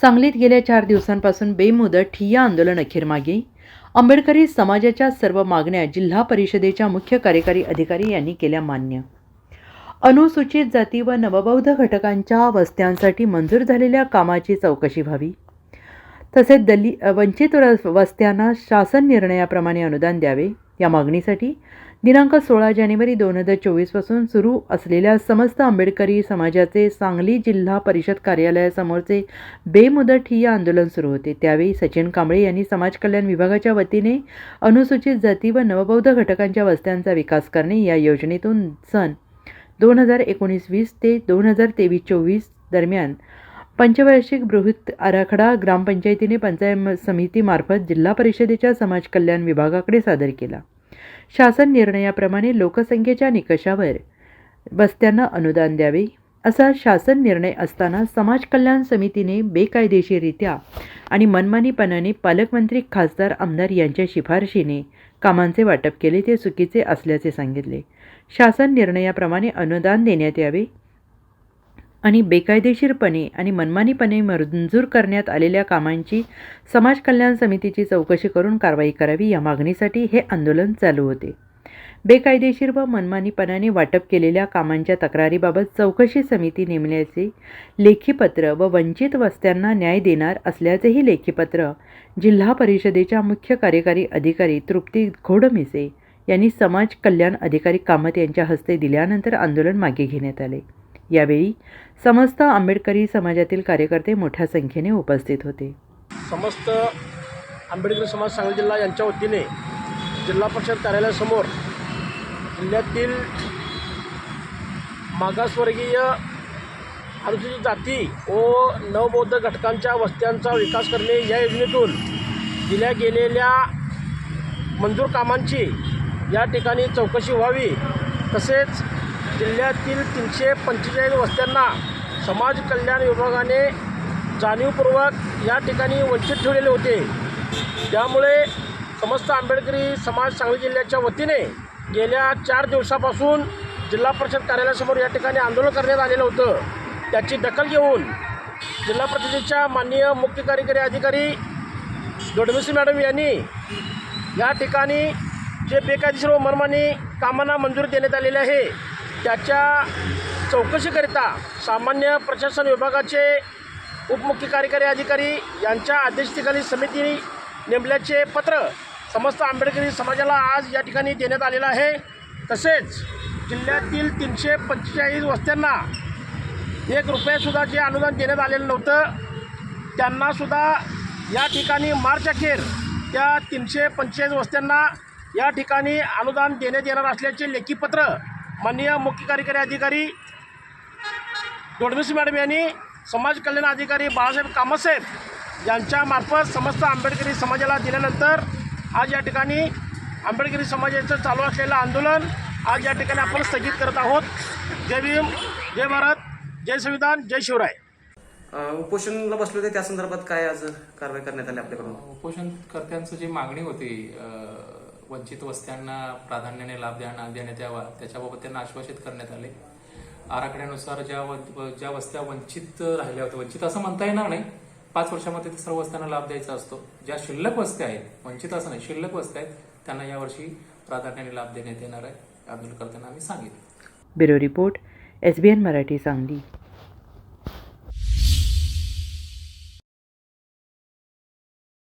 सांगलीत गेल्या चार दिवसांपासून बेमुदत ठिय्या आंदोलन अखेर मागे. आंबेडकरी समाजाच्या सर्व मागण्या जिल्हा परिषदेच्या मुख्य कार्यकारी अधिकारी यांनी केल्या मान्य. अनुसूचित जाती व नवबौद्ध घटकांच्या वस्त्यांसाठी मंजूर झालेल्या कामाची चौकशी व्हावी. तसेच दली वंचित वस्त्यांना शासन निर्णयाप्रमाणे अनुदान द्यावे. या मागणीसाठी दिनांक सोळा जानेवारी दोन हजार चोवीसपासून सुरू असलेल्या समस्त आंबेडकरी समाजाचे सांगली जिल्हा परिषद कार्यालयासमोरचे बेमुदत ठिय्या आंदोलन सुरू होते. त्यावेळी सचिन कांबळे यांनी समाज कल्याण विभागाच्या वतीने अनुसूचित जाती व नवबौद्ध घटकांच्या वस्त्यांचा विकास करणे या योजनेतून सन दोन हजार एकोणीस वीस ते दोन हजार तेवीस चोवीस दरम्यान पंचवार्षिक बृहत आराखडा ग्रामपंचायतीने पंचायत समितीमार्फत जिल्हा परिषदेच्या समाज कल्याण विभागाकडे सादर केला. शासन निर्णयाप्रमाणे लोकसंख्येच्या निकषावर. वस्त्यांना अनुदान द्यावे असा शासन निर्णय असताना समाज कल्याण समितीने बेकायदेशीररित्या आणि मनमानीपणाने पालकमंत्री खासदार आमदार यांच्या शिफारशीने कामांचे वाटप केले ते चुकीचे असल्याचे सांगितले. शासन निर्णयाप्रमाणे अनुदान देण्यात यावे आणि बेकायदेशीरपणे आणि मनमानीपणे मंजूर करण्यात आलेल्या कामांची समाज कल्याण समितीची चौकशी करून कारवाई करावी या मागणीसाठी हे आंदोलन चालू होते. बेकायदेशीर व मनमानीपणाने वाटप केलेल्या कामांच्या तक्रारीबाबत चौकशी समिती नेमण्याचे लेखीपत्र व वंचित वस्त्यांना न्याय देणार असल्याचेही लेखीपत्र जिल्हा परिषदेच्या मुख्य कार्यकारी अधिकारी तृप्ती घोडमिसे यांनी समाज कल्याण अधिकारी कामत यांच्या हस्ते दिल्यानंतर आंदोलन मागे घेण्यात आले. यावेळी समस्त आंबेडकरी समाजातील कार्यकर्ते मोठ्या संख्येने उपस्थित होते. समस्त आंबेडकर समाज सांगली जिल्हा यांच्या वतीने जिल्हा परिषद कार्यालयासमोर जिल्ह्यातील मागासवर्गीय अनुसूचित जाती व नवबौद्ध घटकांच्या वस्त्यांचा विकास करणे या योजनेतून दिल्या गेलेल्या मंजूर कामांची या ठिकाणी चौकशी व्हावी तसेच जिल्ह्यातील तीनशे पंचेचाळीस वस्त्यांना समाज कल्याण विभागाने जाणीवपूर्वक या ठिकाणी वंचित ठेवलेले होते. त्यामुळे समस्त आंबेडकरी समाज सांगली जिल्ह्याच्या वतीने गेल्या चार दिवसापासून जिल्हा परिषद कार्यालयासमोर या ठिकाणी आंदोलन करण्यात आलेलं होतं. त्याची दखल घेऊन जिल्हा परिषदेच्या माननीय मुख्य कार्यकारी अधिकारी दोडमिसी मॅडम यांनी या ठिकाणी जे बेकायदेशीर व मनमानी कामांना मंजुरी देण्यात आलेली आहे त्याच्या चौकशीकरिता सामान्य प्रशासन विभागाचे उपमुख्य कार्यकारी अधिकारी यांच्या अध्यक्षतेखाली समिती नेमल्याचे पत्र समस्त आंबेडकरी समाजाला आज या ठिकाणी देण्यात आलेलं आहे. तसेच जिल्ह्यातील तीनशे पंचेचाळीस वस्त्यांना एक रुपयेसुद्धा जे अनुदान देण्यात आलेलं नव्हतं त्यांनासुद्धा या ठिकाणी मार्च अखेर त्या तीनशे पंचेचाळीस वस्त्यांना या ठिकाणी अनुदान देण्यात येणार असल्याचे लेखीपत्र माननीय मुख्य कार्यकारी अधिकारी दोडमिस मॅडम यांनी समाज कल्याण अधिकारी बाळासाहेब कामतसाहेब यांच्यामार्फत समस्त आंबेडकरी समाजाला दिल्यानंतर आज या ठिकाणी आंबेडकरी समाजाचं चालू असलेलं आंदोलन आज या ठिकाणी आपण स्थगित करत आहोत. जय भीम जय भारत जय संविधान जय शिवराय. उपोषणला बसले होते त्या संदर्भात काय आज कारवाई करण्यात आली आपल्याकडून? उपोषणकर्त्यांचं जी मागणी होती वंचित वस्त्यांना प्राधान्याने लाभ देण्या- देण्यात यावा. त्याच्याबाबत त्यांना आश्वासित करण्यात आले. आराखड्यानुसार ज्या व- ज्या वस्त्या वंचित राहिल्या होत्या वंचित असं म्हणता येणार नाही. पाच वर्षामध्ये सर्व वस्त्यांना लाभ द्यायचा असतो. ज्या शिल्लक वस्त्या आहेत वंचित असं नाही शिल्लक वस्त्या आहेत त्यांना यावर्षी प्राधान्याने लाभ देण्यात येणार आहे. आंदोलनकर्त्यांना आम्ही सांगितलं. Bureau report S B N Marathi Sangli.